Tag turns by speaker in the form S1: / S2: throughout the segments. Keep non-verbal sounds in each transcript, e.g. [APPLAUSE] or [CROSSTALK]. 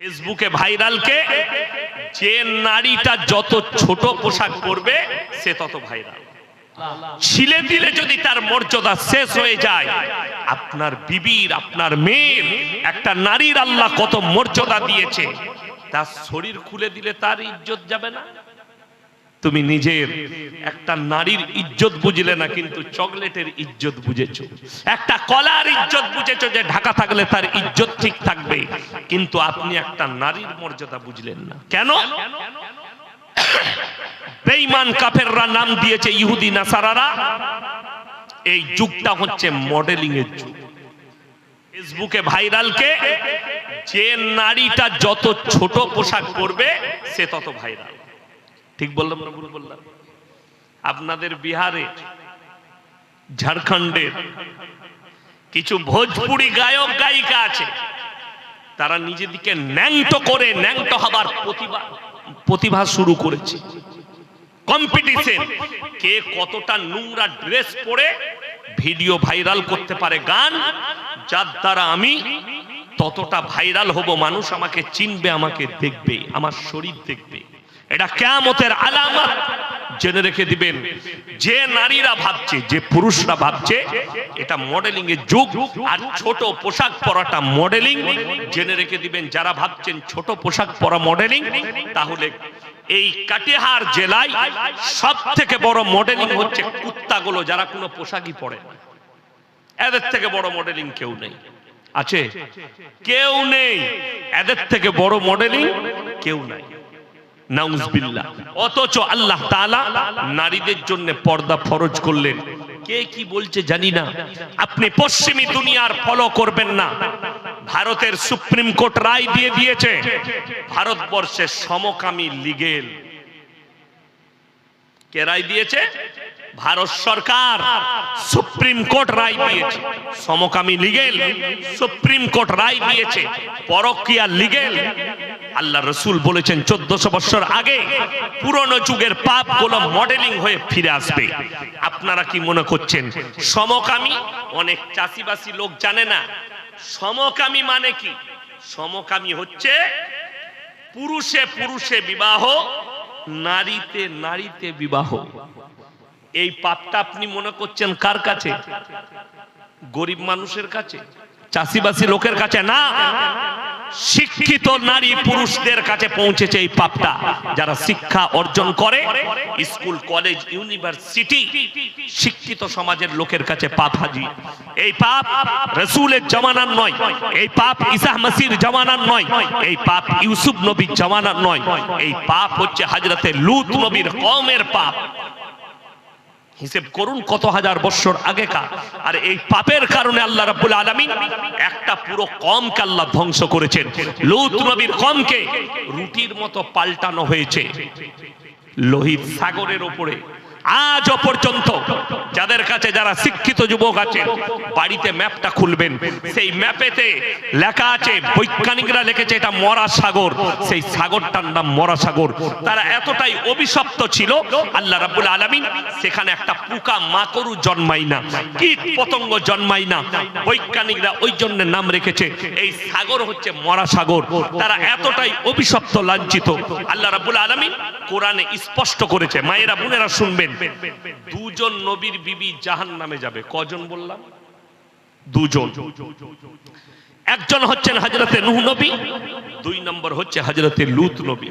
S1: ফেসবুকে ভাইরালকে যে নারীটা যত ছোট পোশাক পরবে, সে তত ভাইরাল। ছিলে দিলে যদি তার মর্যাদা শেষ হয়ে যায়, আপনার বিবির, আপনার মেয়ের, একটা নারীর আল্লাহ কত মর্যাদা দিয়েছে, তার শরীর খুলে দিলে তার ইজ্জত যাবে না? তুমি নিজের একটা নারীর ইজ্জত বুঝলে না, কিন্তু চকলেটের ইজ্জত বুঝেছ। একটা কলার ইজ্জত বুঝেছ যে ঢাকা থাকলে তার ইজ্জত ঠিক থাকবে, কিন্তু আপনি একটা নারীর মর্যাদা বুঝলেন না। কেন? বেঈমান কাফেররা নাম দিয়েছে ইহুদি, নাসারারা। এই যুগটা হচ্ছে মডেলিং এর যুগ। ফেসবুকে ভাইরালকে যে নারীটা যত ছোট পোশাক পরবে, সে তত ভাইরাল ঠিক বললাম না ভুল বললাম? আপনাদের বিহারে ঝাড়খণ্ডের কিছু ভোজপুরি গায়ক, গায়িকা আছে। তারা নিজেদিকে ন্যাংটো করে ন্যাংটো হবার প্রতিভা প্রতিভা শুরু করেছে। কম্পিটিশন কে কতটা নোংরা ড্রেস পরে ভিডিও ভাইরাল করতে পারে গান, যার দ্বারা আমি ততটা ভাইরাল হব, মানুষ আমাকে চিনবে, আমাকে দেখবে, আমার শরীর দেখবে। এটা কেমতের আলামত। জেনে রেখে দিবেন, যে নারীরা ভাবছে, যে পুরুষরা ভাবছে, এটা মডেলিং এর যুগ আর ছোট পোশাক পরাটা মডেলিং জেনে রেখে দিবেন, যারা ভাবছেন ছোট পোশাক পরা মডেলিং তাহলে এই কাটিহার জেলায় সব থেকে বড় মডেলিং হচ্ছে কুত্তাগুলো, যারা কোনো পোশাকই পরে এদের থেকে বড় মডেলিং কেউ নেই। আছে? কেউ নেই। এদের থেকে বড় মডেলিং কেউ নাই। অথচ আল্লাহ নারীদের জন্য পর্দা ফরজ করলেন। কে কি বলছে জানি না। আপনি পশ্চিমী দুনিয়ার ফলো করবেন না। ভারতের সুপ্রিম কোর্ট রায় দিয়ে দিয়েছে। ভারতবর্ষের সমকামী লিগেল কে রায় দিয়েছে? ভারত সরকার। সুপ্রিম কোর্ট রায় দিয়েছে। সমকামী লিগেল সুপ্রিম কোর্ট রায় দিয়েছে। পরকিয়া লিগেল আল্লাহ রসুল বলেছেন চোদ্দশো বছর আগে পুরনো যুগের পাপগুলো মডেলিং হয়ে ফিরে আসবে। আপনারা কি মনে করছেন? সমকামী? অনেক চাষিবাসী লোক জানে না। সমকামী মানে কি? সমকামী হচ্ছে পুরুষে পুরুষে বিবাহ, নারীতে নারীতে বিবাহ। এই পাপটা আপনি মনে করছেন কার কাছে? গরিব মানুষের কাছে? চাষিবাসী লোকের কাছে না। শিক্ষিত নারী পুরুষদের কাছে পৌঁছেছে এই পাপটা। যারা শিক্ষা অর্জন করে, স্কুল, কলেজ, ইউনিভার্সিটি, শিক্ষিত সমাজের লোকের কাছে পাপ হাজি। এই পাপ রসুলের জমানার নয়, এই পাপ ইসাহ মাসির জমানার নয়, এই পাপ ইউসুফ নবীর জমানার নয়, এই পাপ হচ্ছে হাজরতে লুত নবীর কমের পাপ। হিসেব করুন কত হাজার বছর আগেকার। আর এই পাপের কারণে আল্লাহ রাব্বুল আলামিন একটা পুরো কমকে আল্লাহ ধ্বংস করেছেন। লুত নবীর কমকে রুটির মতো পাল্টানো হয়েছে। লোহিত সাগরের উপরে আজও পর্যন্ত যাদের কাছে যারা শিক্ষিত যুবক আছে, বাড়িতে ম্যাপটা খুলবেন। সেই ম্যাপেতে লেখা আছে, বৈজ্ঞানিকরা লিখেছে এটা মরা সাগর সেই সাগরটার নাম মরা সাগর তারা এতটাই অভিশপ্ত ছিল, আল্লাহ রাব্বুল আলামিন সেখানে একটা পোকা মাকড়ু জন্মাই না, কীট পতঙ্গ জন্মাই না। বৈজ্ঞানিকরা ওই জন্য নাম রেখেছে, এই সাগর হচ্ছে মরা সাগর তারা এতটাই অভিশপ্ত, লাঞ্ছিত। আল্লাহ রাব্বুল আলামিন কোরআনে স্পষ্ট করেছে, মায়েরা বোনেরা শুনবেন। দুজন নবীর বিবি জাহান নামে যাবে। কজন বললাম? দুজন। একজন হচ্ছেন হাজরতে নুহ নবী, দুই নম্বর হচ্ছে হাজরতে লুত নবী।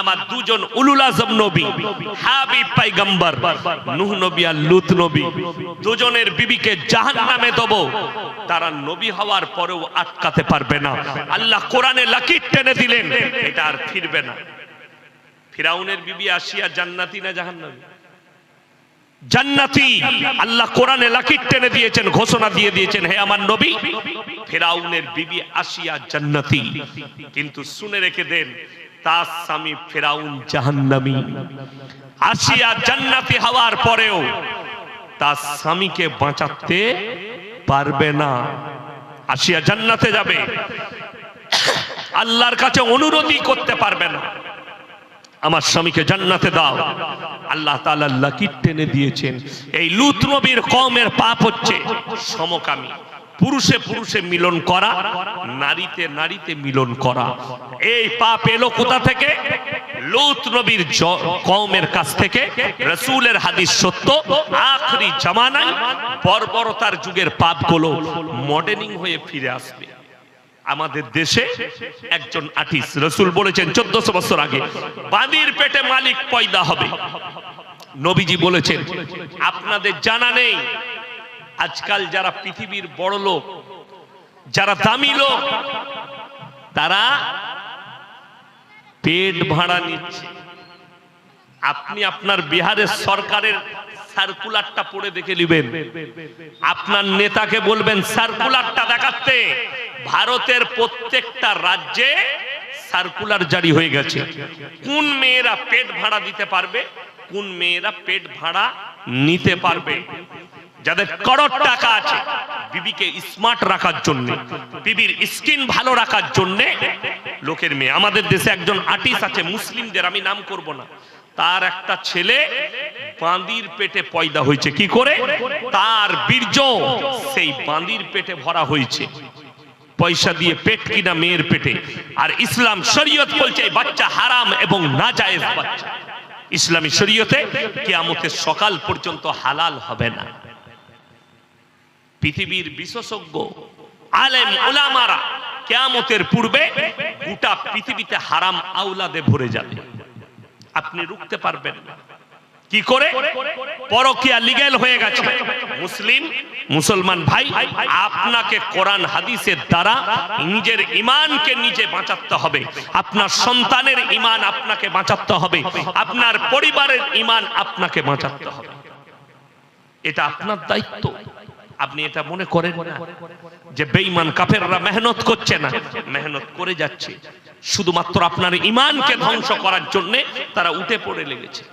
S1: আমার দুজন উলুল আজম নবী, হাবিব পাইগাম্বার, নূহ নবী আর লুত নবী, দুজনের বিবিকে জাহান্নামে দেব। তারা নবী হওয়ার পরেও আটকাতে পারবে না। আল্লাহ কোরআনে লাকির টেনে দিলেন, এটা আর ফিরবে না। ফিরাউনের বিবি আসিয়া জান্নাতি না জাহান্নামী? জান্নাতি! আল্লাহ কোরআনে লাকির টেনে দিয়েছেন, ঘোষণা দিয়ে দিয়েছেন, হে আমার নবী, ফেরাউনের বিবি আসিয়া জান্নাতি। কিন্তু শুনে রেখে দেন তার স্বামী ফেরাউন জাহান্নামী। আসিয়া জান্নাতি হওয়ার পরেও তার স্বামীকে বাঁচাতে পারবে না। আসিয়া জান্নাতে যাবে। আল্লাহর কাছে অনুরোধই করতে পারবে না। আমার স্বামীকে জান্নাতে দাও। আল্লাহ তাআলা লাকির টেনে দিয়েছেন। এই লুত নবীর কমের পাপ হচ্ছে সমকামী। পুরুষে পুরুষে মিলন করা, নারীতে নারীতে মিলন করা। এই পাপ এলো কোথা থেকে? লুত নবীর কওমের কাছ থেকে। রসুলের হাদিস সত্য। আখরি জামানায় বর্বরতার যুগের পাপগুলো মডেলিং হয়ে ফিরে আসবে। আমাদের দেশে একজন আর্টিস্ট, রসুল বলেছেন চোদ্দশো বছর আগে বাঁদির পেটে মালিক পয়দা হবে। নবীজি বলেছেন, আপনাদের জানা নেই আজকাল যারা পৃথিবীর বড় লোক, যারা দামি লোক, তারা পেট ভাড়া নিচ্ছে। আপনি আপনার বিহারের সরকারের সার্কুলারটা পড়ে দেখে নেবেন। আপনার নেতাকে বলবেন, সার্কুলারটা দেখাতে, ভারতের প্রত্যেকটা রাজ্যে সার্কুলার জারি হয়ে গেছে। কোন মেয়েরা পেট ভাড়া দিতে পারবে, কোন মেয়েরা পেট ভাড়া নিতে পারবে? যাদের করোড় টাকা আছে, বিবিকে স্মার্ট রাখার জন্য, বিবির স্কিন ভালো রাখার জন্য, লোকের মেয়ে। আমাদের দেশে একজন আর্টিস্ট আছে, মুসলিমদের, আমি নাম করব না। তার একটা ছেলে বাঁদির পেটে পয়দা হয়েছে, কি করে? তার বীর্য সেই বাঁদির পেটে ভরা হয়েছে। পয়সা দিয়ে পেট কিনা মেয়ের পেটে। আর ইসলাম শরীয়ত বলছে বাচ্চা হারাম এবং নাজায়েজ বাচ্চা। ইসলামী শরীয়তে কিয়ামতের সকাল পর্যন্ত হালাল হবে না। পৃথিবীর বিশেষজ্ঞ, আলেম ওলামারা কেয়ামতের পূর্বে গোটা পৃথিবীতে হারাম আউলাদে ভরে যাবে। আপনি রুখতে পারবেন কি করে? পরকিয়া লিগেল হয়ে গেছে। মুসলিম, মুসলমান ভাই, আপনাকে কোরআন, হাদিসের দ্বারা নিজের ইমানকে নিজে বাঁচাতে হবে। আপনার সন্তানের ইমান আপনাকে বাঁচাতে হবে। আপনার পরিবারের ইমান আপনাকে বাঁচাতে হবে। এটা আপনার দায়িত্ব। আপনি এটা মনে করেন না যে বেঈমান কাফেররা মেহনত করছে না। মেহনত করে যাচ্ছে। শুধুমাত্র আপনার ইমানকে ধ্বংস করার জন্য তারা উঠে পড়ে লেগেছে।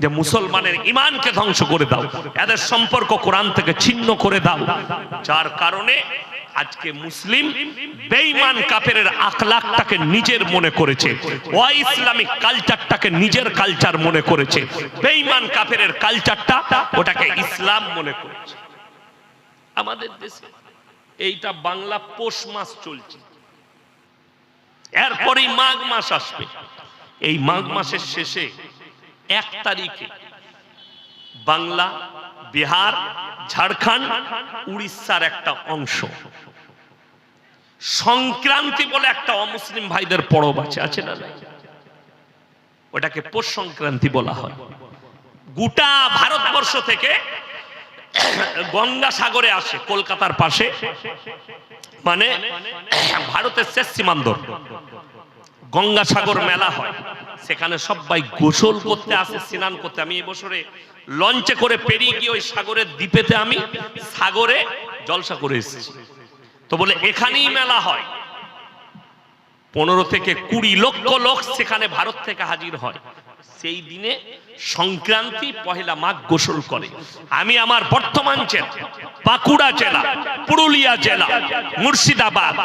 S1: যে মুসলমানের ইমানকে ধ্বংস করে দাও। এদের সম্পর্ক কোরআন থেকে ছিন্ন করে দাও। যার কারণে আজকে মুসলিম বেঈমান কাফেরের আখলাকটাকে নিজের মনে করেছে। ও ইসলামিক কালচারটাকে নিজের কালচার মনে করেছে। বেঈমান কাফেরের কালচারটা ওটাকে ইসলাম মনে করেছে। আমাদের দেশে। এইটা বাংলা পৌষ মাস চলছে। এরপরেই মাঘ মাস আসবে। এই মাঘ মাসের শেষে এক তারিখে বাংলা, বিহার, ঝাড়খণ্ড, উড়িষ্যার একটা অংশ। সংক্রান্তি বলে একটা অমুসলিম ভাইদের পরব আছে আছে না? ওটাকে পৌষ সংক্রান্তি বলা হয়। গোটা ভারতবর্ষ থেকে [COUGHS] গঙ্গা সাগরে আসে, কলকাতার পাশে। মানে ভারতের শেষ সীমান্তর গঙ্গা সাগর মেলা হয়। সেখানে সবাই গোসল করতে আসে, স্নান করতে। আমি এবছরে লঞ্চে করে পেরিয়ে গিয়ে ওই সাগরের দ্বীপেতে আমি সাগরে জলসা করে এসেছি। তো বলে, এখানেই মেলা হয়। পনেরো থেকে কুড়ি লক্ষ লোক সেখানে ভারত থেকে হাজির হয়। সেই দিনে সংক্রান্তি পহেলা মাঘ গোসল করে। আমি আমার বর্তমান জেলা, বাঁকুড়া জেলা, পুরুলিয়া জেলা, মুর্শিদাবাদ।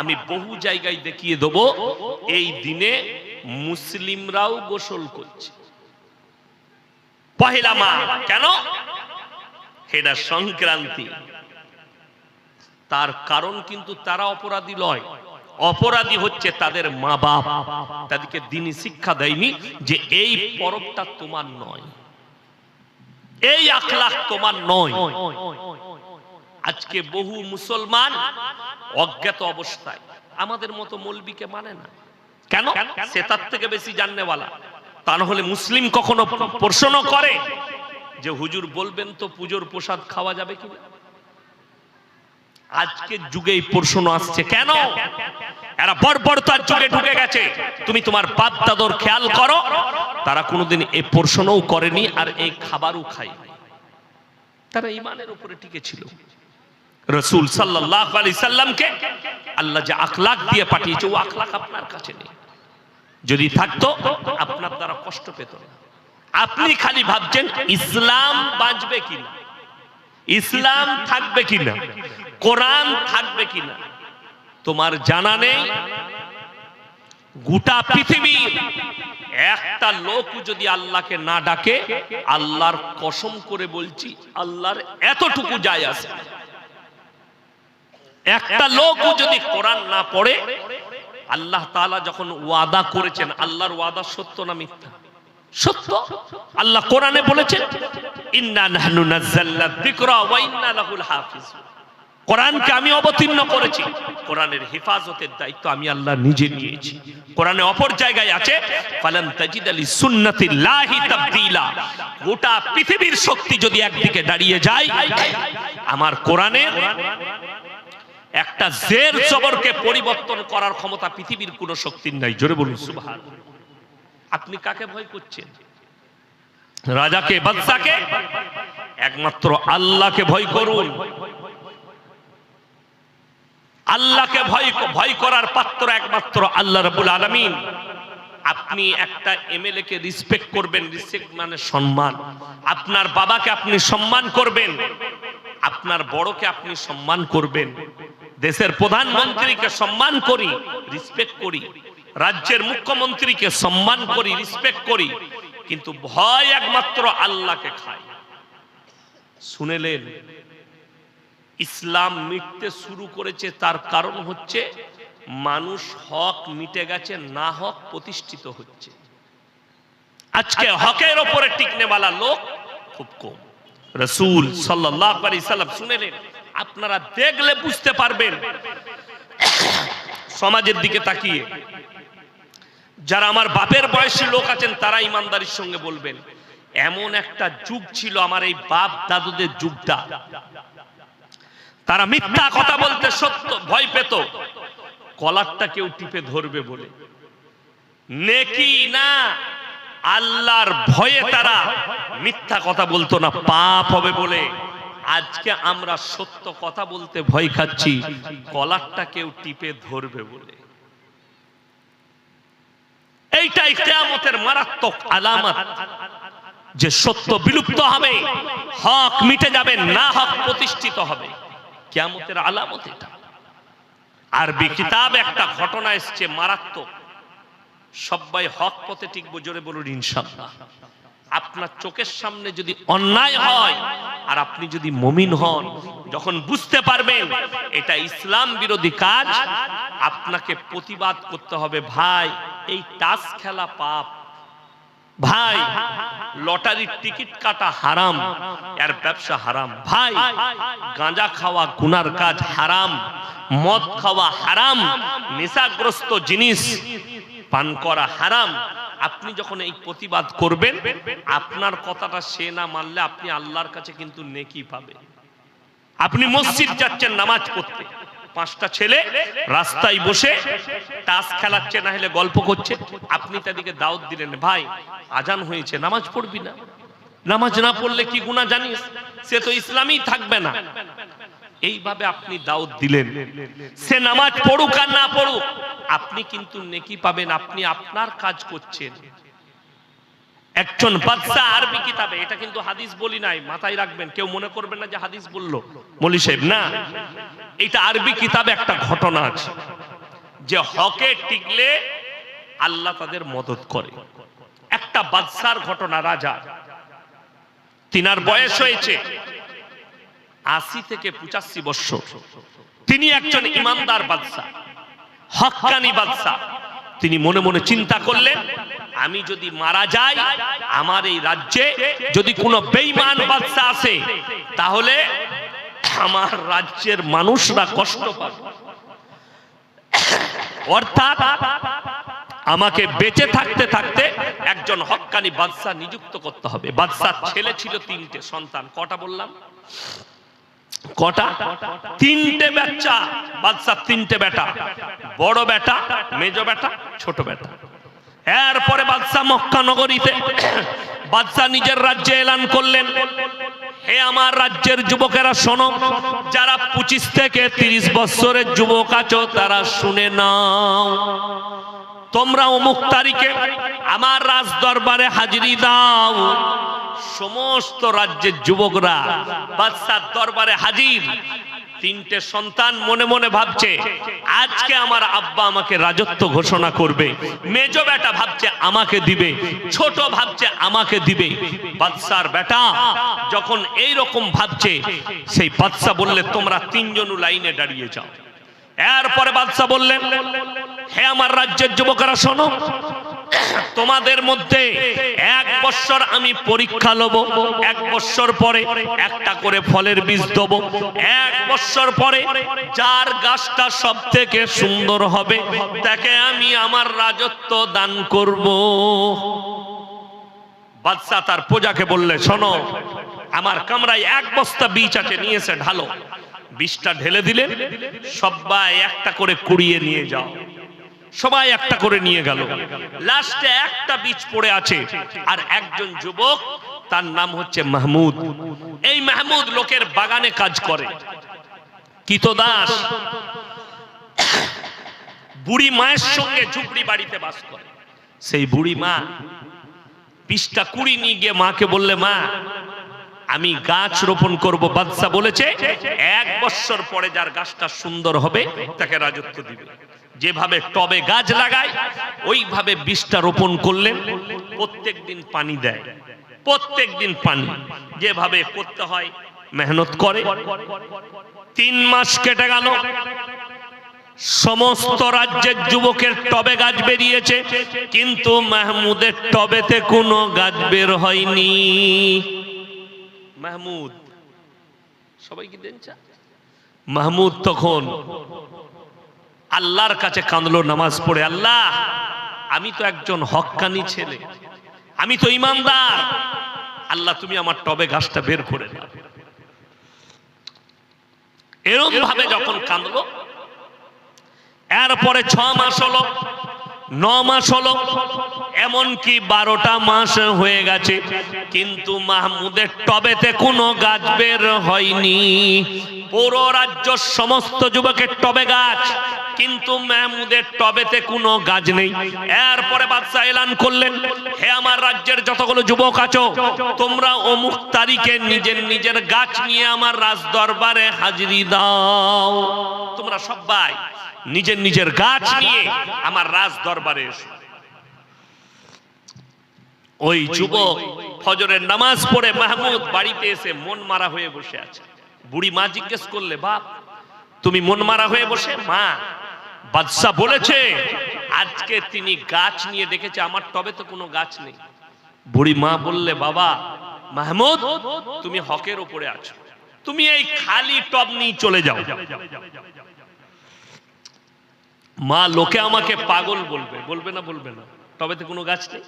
S1: আমি বহু জায়গায় দেখিয়ে দেব, এই দিনে মুসলিমরাও গোসল করছে। পহেলা মাঘ, কেন? এটা সংক্রান্তি। তার কারণ কিন্তু তারা অপরাধী নয় অপরাধী হচ্ছে তাদের মা বাপ। তাদেরকে দিনই শিক্ষা দেয়নি যে এই পরবটা তোমার নয়। এই আখলাখ তোমার নয়। আজকে বহু মুসলমান অজ্ঞাত অবস্থায়, আমাদের মতো মৌলবীকে মানে না। কেন? সে তার থেকে বেশি জাননেওয়ালা। তা না হলে মুসলিম কখনো প্রশ্ন করে যে হুজুর বলবেন তো পুজোর প্রসাদ খাওয়া যাবে কিনা? আজকের যুগে এই প্রশ্ন আসছে, কেন? এরা বর্বরতার যুগে ঢুকে গেছে। তুমি তোমার বাপ দাদর খেয়াল করো, তারা কোনোদিন এই প্রশ্নও করেনি আর এই খাবারও খায় তারা ইমানের উপরে টিকে ছিল রসুল সাল্লাহ আলি সাল্লামকে আল্লাহ যে আখলাক দিয়ে পাঠিয়েছে, ও আখলাক আপনার কাছে নেই। যদি থাকতো, আপনার দ্বারা কষ্ট পেত না। আপনি খালি ভাবছেন, ইসলাম বাঁচবে কিনা? ইসলাম থাকবে কিনা? কোরআন থাকবে কিনা? তোমার জানা নেই? গোটা পৃথিবীর একটা লোক যদি আল্লাহকে না ডাকে, আল্লাহর কসম করে বলছি, আল্লাহর এতটুকু যায় আছে। একটা লোক যদি কোরআন না পড়ে, আল্লাহ তাআলা যখন ওয়াদা করেছেন, আল্লাহর ওয়াদা সত্য না মিথ্যা? সত্য? আল্লাহ কোরআনে বলেছেন কোরআনকে আমি অবতীর্ণ করেছি। কোরআনের হেফাজতের দায়িত্ব আমি আল্লাহ নিজে নিয়েছি। কোরআনে অপর জায়গায় আছে গোটা পৃথিবীর শক্তি যদি একদিকে দাঁড়িয়ে যায়, আমার কোরআনের একটা জের জবরকে পরিবর্তন করার ক্ষমতা পৃথিবীর কোনো শক্তির নাই। জোরে বলুন সুবহান আপনি কাকে ভয় করছেন? রাজাকে, বাদশাকে? একমাত্র আল্লাহকে ভয় করুন। আল্লাহকে ভয় ভয় করার পাত্র একমাত্র আল্লাহ রাব্বুল আলামিন। আপনি একটা এমএলএ কে রিসপেক্ট করবেন রিসপেক্ট মানে সম্মান। আপনার বাবাকে আপনি সম্মান করবেন, আপনার বড়কে আপনি সম্মান করবেন। দেশের প্রধানমন্ত্রীকে সম্মান করি রিসপেক্ট করি। রাজ্যের মুখ্যমন্ত্রীকে সম্মান করি রিসপেক্ট করি কিন্তু ভয় একমাত্র আল্লাহকে খায়। শুনেলেন ইসলাম মিটতে শুরু করেছে তার কারণ হচ্ছে মানুষ হক মিটে গেছে না হক প্রতিষ্ঠিত হচ্ছে। আজকে হকের ওপরে টিকনেওয়ালা লোক খুব কম। রসুল সাল্লাল্লাহু আলাইহি সাল্লাম শুনেলেন আপনারা দেখলে বুঝতে পারবেন। সমাজের দিকে তাকিয়ে যারা আমার বাপের বয়সী লোক আছেন, তারা ইমানদারির সঙ্গে বলবেন, এমন একটা যুগ ছিল আমার এই বাপ দাদুদের যুগটা। তারা মিথ্যা কথা বলতে সত্য, ভয় পেত। কলারটা কেউ টিপে ধরবে বলে। নেকি না, আল্লাহর ভয়ে তারা মিথ্যা কথা বলতো না, পাপ হবে বলে। আজকে আমরা সত্য কথা বলতে ভয় খাচ্ছি, কলারটা কেউ টিপে ধরবে বলে। এইটাই কেয়ামতের মারাত্মক আলামত যে সত্য বিলুপ্ত হবে, হক মিটে যাবে, না হক প্রতিষ্ঠিত হবে। কেয়ামতের আলামত এটা। আরবি কিতাব একটা ঘটনা এসছে মারাত্মক। সবাই হক পথে টিকবো, জোরে বলুন ইনশাল্লাহ আপনার চোখের সামনে যদি অন্যায় হয়, আর আপনি যদি মমিন হন, যখন বুঝতে পারবেন, এটা ইসলাম বিরোধী কাজ, আপনাকে প্রতিবাদ করতে হবে, ভাই। এই টাস খেলা পাপ। ভাই, লটারির টিকিট কাটা হারাম, এর ব্যবসা হারাম। ভাই, গাঁজা খাওয়া গুনার কাজ হারাম, মদ খাওয়া হারাম, নেশাগ্রস্ত জিনিস পান করা হারাম। আপনি যখন এই প্রতিবাদ করবেন, আপনার কথাটা সে না মানলে আপনি আল্লাহর কাছে কিন্তু নেকি পাবেন। আপনি মসজিদ যাচ্ছেন, নামাজ পড়তে। পাঁচটা ছেলে রাস্তায় বসে তাস খেলাচ্ছে, না হলে গল্প করছে। আপনি তাদেরকে দাওয়াত দিলেন, ভাই, আজান হয়েছে, নামাজ পড়বি না? নামাজ না পড়লে কি গুণা জানিস? সে তো ইসলামই থাকবে না। এইভাবে আপনি দাওয়াত দিলেন। সে নামাজ পড়ুক আর না পড়ুক, আপনি কিন্তু নেকি পাবেন, আপনি আপনার কাজ করছেন। একজন বাদশা আরবি কিতাবে, এটা কিন্তু হাদিস বলি নাই, মাথায় রাখবেন, কেউ মনে করবেন না যে হাদিস বলল। মলি সাহেব, না এটা আরবি কিতাবে একটা ঘটনা আছে। যে হকে টিকলে আল্লাহ তাদের মদত করে। একটা বাদশার ঘটনা, রাজা। তিনার বয়স হয়েছে আশি থেকে পঁচাশি বৎসর তিনি একজন ইমানদার বাদশা, হকানি বাদশা। তিনি মনে মনে চিন্তা করলেন, আমি যদি মারা যাই, আমার এই রাজ্যে যদি কোনো বেইমান বাদশা আসে, তাহলে আমার রাজ্যের মানুষরা কষ্ট পাবে। অর্থাৎ আমাকে বেঁচে থাকতে থাকতে একজন হক্কানি বাদশাহ নিযুক্ত করতে হবে। বাদশার ছেলে ছিল তিনটে সন্তান। কটা বললাম? কটা? তিনটে বাচ্চা বাদশার তিনটে বেটা। বড় বেটা, মেজ বেটা, ছোট বেটা। এরপরে বাদশাহ মক্কা নগরীতে বাদশাহ নিজের রাজ্যে এলান করলেন। হে আমার রাজ্যের যুবকেরা, শোনো। যারা পঁচিশ থেকে তিরিশ বছরের যুবক আছো, তারা শুনে নাও। তোমরা অমুক তারিখে আমার রাজ দরবারে হাজিরি দাও। সমস্ত রাজ্যের যুবকরা, বাদশার দরবারে হাজির। তিনটে সন্তান মনে মনে ভাবছে, আজকে আমার আব্বা আমাকে রাজত্ব ঘোষণা করবে। মেজ বেটা ভাবছে আমাকে দিবে, ছোট ভাবছে আমাকে দিবে। বাদশার বেটা যখন এই রকম ভাবছে, সেই বাদশা বললে, তোমরা তিনজন লাইনে দাঁড়িয়ে যাও। এরপরে বাদশা বললেন, হে আমার রাজ্যের যুবকরা, শোনো তোমাদের মধ্যে এক বছর আমি পরীক্ষা লব, এক বছর পরে একটা করে ফলের বীজ দেব। এক বছর পরে যার গাছটা সব থেকে সুন্দর হবে, তাকে আমি আমার রাজত্ব দান করব। বাদশাহ তার প্রজাকে বললে, শোনো, আমার কামরায় এক বস্তা বীজ আছে নিয়েছে ঢালো। বীজটা ঢেলে দিলেন সবাই একটা করে কুড়িয়ে নিয়ে যাও। সবাই একটা করে নিয়ে গেল। লাস্টে একটা বীজ পড়ে আছে, আর একজন যুবক, তার নাম হচ্ছে মাহমুদ। এই মাহমুদ লোকের বাগানে কাজ করে। কিতদাস বুড়ি মায়ের সঙ্গে ঝুপড়ি বাড়িতে বাস করে। সেই বুড়ি মা বীজটা কুড়ি নিয়ে গিয়ে মাকে বললে, মা, আমি গাছ রোপণ করব, বাদশা বলেছে, এক বছর পরে যার গাছটা সুন্দর হবে, তাকে রাজত্ব দিবে। যেভাবে টবে গাছ লাগায়, ওইভাবে বীজটা রোপণ করলেন। প্রত্যেক দিন পানি দেয় প্রত্যেক দিন পানি। যেভাবে করতে হয়, মেহনত করে। তিন মাস কেটে গেল। সমস্ত রাজ্যের যুবকের টবে গাছ বেরিয়েছে, কিন্তু মাহমুদের টবেতে কোনো গাছ বের হয়নি। মাহমুদ, সবাই কি দেন? মাহমুদ তখন আল্লাহর কাছে কাঁদলো, নামাজ পড়ে, আল্লাহ, আমি তো একজন হক্কানি ছেলে, আমি তো ইমানদার। আল্লাহ, তুমি আমার টবে গাছটা বের করে দাও। এরকম ভাবে যখন কাঁদলো, এরপরে ছ মাস হলো, ন মাস হলো, এমনকি বারোটা মাস হয়ে গেছে, কিন্তু মাহমুদের টবেতে কোনো গাছ বের হয়নি। পুরো রাজ্য সমস্ত যুবকের টবে গাছ, কিন্তু মাহমুদের টবেতে কোনো গাছ নেই। এরপরে বাদশাহ এলান করলেন, হে আমার রাজ্যের যতগুলো যুবক আছো, তোমরা অমুক তারিখে নিজের নিজের গাছ নিয়ে আমার রাজ দরবারে হাজিরি দাও। তোমরা সবাই নিজের নিজের গাছ নিয়ে আমার রাজ দরবারে এসো। ওই যুবক ফজরের নামাজ পড়ে মাহমুদ বাড়িতে এসে মন মারা হয়ে বসে আছে। বুড়ি মা জিজ্ঞেস করলে, বাপ, তুমি মন মারা হয়ে বসে? মা, বাদশাহ বলেছে, আজকে তিনি গাছ নিয়ে দেখেছে, আমার টবে তো কোনো গাছ নেই। বুড়ি মা বললে, বাবা, মাহমুদ, তুমি হকের ওপরে আছো। তুমি এই খালি টব নিয়ে চলে যাও। মা লোকে আমাকে পাগল বলবে। বলবে না বলবে না। তবে তো কোনো গাছ নেই।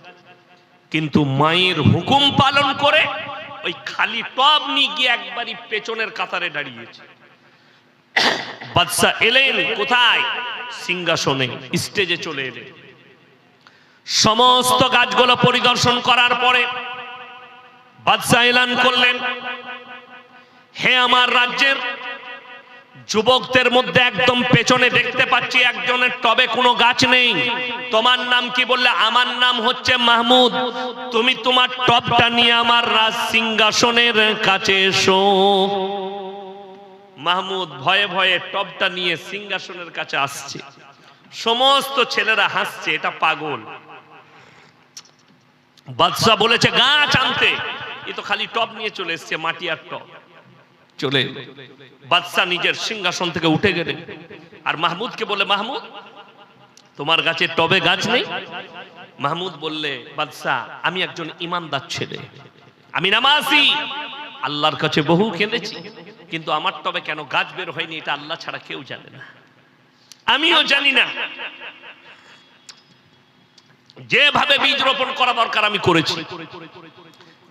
S1: কিন্তু মায়ের হুকুম পালন করে ওই খালি টব নিয়ে গিয়ে একবারই পেছনের কাতারে দাঁড়িয়েছে। বাদশাহ এলেন, কোথায়? সিংহাসনে, স্টেজে চলে এলেন। সমস্ত গাছগুলো পরিদর্শন করার পরে বাদশাহ এলান করলেন, হে আমার রাজ্যের যুবকদের মধ্যে একদম পেছনে দেখতে পাচ্ছি একজনের টবে কোনো গাছ নেই। তোমার নাম কি বললে? আমার নাম হচ্ছে মাহমুদ। তুমি তোমার টবটা নিয়ে আমার রাজ সিংহাসনের কাছে এসো। মাহমুদ ভয়ে ভয়ে টবটা নিয়ে সিংহাসনের কাছে আসছে। সমস্ত ছেলেরা হাসছে, এটা পাগল। বাদশাহ বলেছে, গাছ আনতে। এ তো খালি টব নিয়ে চলে এসছে, মাটি আর টব। চলে। বাদশাহ নিজের সিংহাসন থেকে উঠে গেলেন। আর মাহমুদকে বলে, মাহমুদ, তোমার গাছে টবে গাছ নেই? মাহমুদ বললে বাদশাহ আমি একজন ইমানদার ছেলে। আমি নামাজি। আল্লাহর কাছে বহু কেঁদেছি কিন্তু আমার টবে কেন গাছ বের হয়নি এটা আল্লাহ ছাড়া কেউ জানে না। আমিও জানি না। যেভাবে বীজ রোপণ করা দরকার আমি করেছি।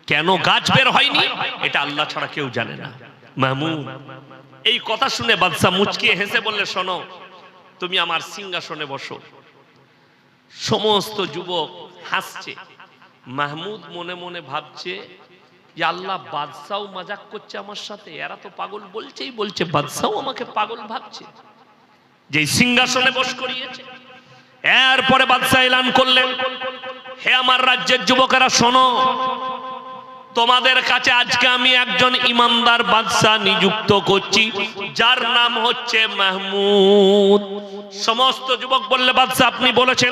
S1: কেন গাছ বের হয়নি এটা আল্লাহ ছাড়া কেউ জানে না। মাহমুদ এই কথা শুনে বাদশাহ মুচকিয়ে হেসে বললে, শোনো, তুমি আমার সিংহাসনে বসো। সমস্ত যুবক হাসছে। মাহমুদ মনে মনে ভাবছে যে আল্লাহ, বাদশাও মজাক করছে আমার সাথে। এরা তো পাগল বলছেই বলছে, বাদশাও আমাকে পাগল ভাবছে। যে সিংহাসনে বস করিয়েছে। এরপরে বাদশাহ এলান করলেন, হে আমার রাজ্যের যুবকেরা, শোনো তোমাদের কাছে আজকে আমি একজন ইমানদার বাদশাহ নিযুক্ত করছি, যার নাম হচ্ছে মাহমুদ। সমস্ত যুবক বললে, বাদশাহ, আপনি বলেছেন